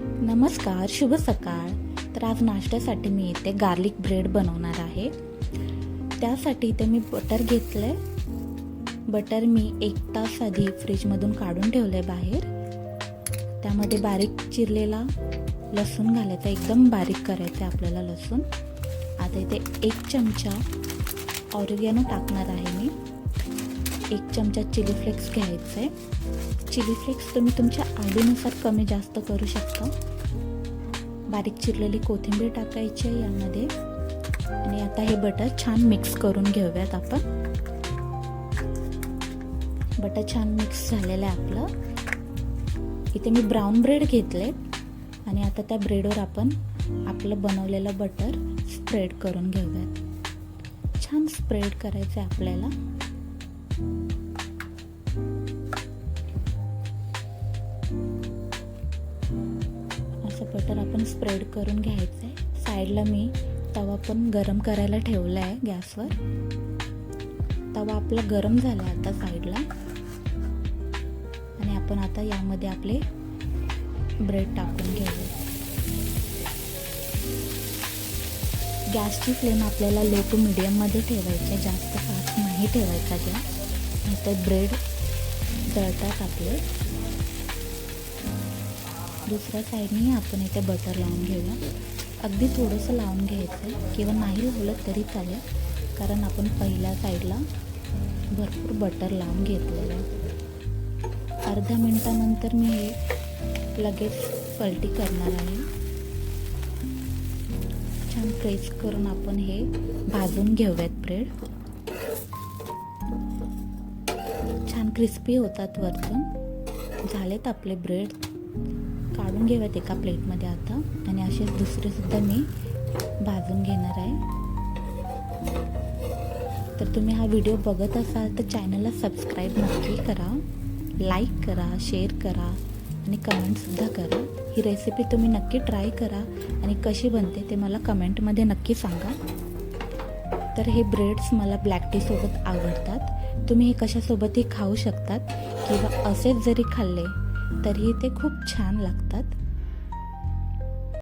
नमस्कार शुभ सकाळ. तर आज नाश्त्यासाठी मी इथे गार्लिक ब्रेड बनवणार आहे. त्यासाठी इथे मी बटर घेतलं आहे बटर मी एक तास आधी फ्रीजमधून काढून ठेवलं आहे बाहेर. त्यामध्ये बारीक चिरलेला लसूण घालायचा एकदम बारीक करायचं आहे आपल्याला लसूण. आता इथे एक चमचा ऑरिगॅनो टाकणार आहे मी. एक चमचा चिली फ्लेक्स घ्यायचं आहे चिली फ्लेक्स तुम्ही तुमच्या आवडीनुसार कमी जास्त करू शकता. बारीक चिरलेली कोथिंबीर टाकायची आहे यामध्ये. आणि आता हे बटर छान मिक्स करून घेऊयात आपण. बटर छान मिक्स झालेलं आहे आपलं. इथे मी ब्राऊन ब्रेड घेतले. आणि आता त्या ब्रेडवर आपण आपलं बनवलेलं बटर स्प्रेड करून घेऊयात. छान स्प्रेड करायचं आहे आपल्याला. बटर आपण स्प्रेड करून घ्यायचं आहे साईडला मी तवा पण गरम करायला ठेवला आहे गॅसवर. तवा आपला गरम झाला आहे आता साईडला आणि आपण आता यामध्ये आपले ब्रेड टाकून घेऊया. गॅसची फ्लेम आपल्याला लो टू मिडियममध्ये ठेवायची आहे. जास्त फास्ट नाही ठेवायचा गॅस. नाहीतर ब्रेड जळतात आपले. दुसऱ्या साईडनी आपण इथे बटर लावून घेऊया. अगदी थोडंसं लावून घ्यायचं आहे. किंवा नाही लावलं तरी चालेल. कारण आपण पहिल्या साईडला भरपूर बटर लावून घेतलेलं अर्ध्या मिनटानंतर मी हे लगेच पलटी करणार आहे. छान प्रेस करून आपण हे भाजून घेऊयात ब्रेड छान क्रिस्पी होतात वरतून. झालेत आपले ब्रेड काढून घेऊयात एका प्लेटमध्ये आता. आणि असे दुसरेसुद्धा मी भाजून घेणार आहे. तर तुम्ही हा व्हिडिओ बघत असाल तर चॅनलला सबस्क्राईब नक्की करा. लाईक करा शेअर करा आणि कमेंटसुद्धा करा. ही रेसिपी तुम्ही नक्की ट्राय करा आणि कशी बनते ते मला कमेंटमध्ये नक्की सांगा. तर हे ब्रेड्स मला ब्लॅक टीसोबत आवडतात. तुम्ही हे कशासोबतही खाऊ शकतात. किंवा असेच जरी खाल्ले तरीही ते खूप छान लागतात.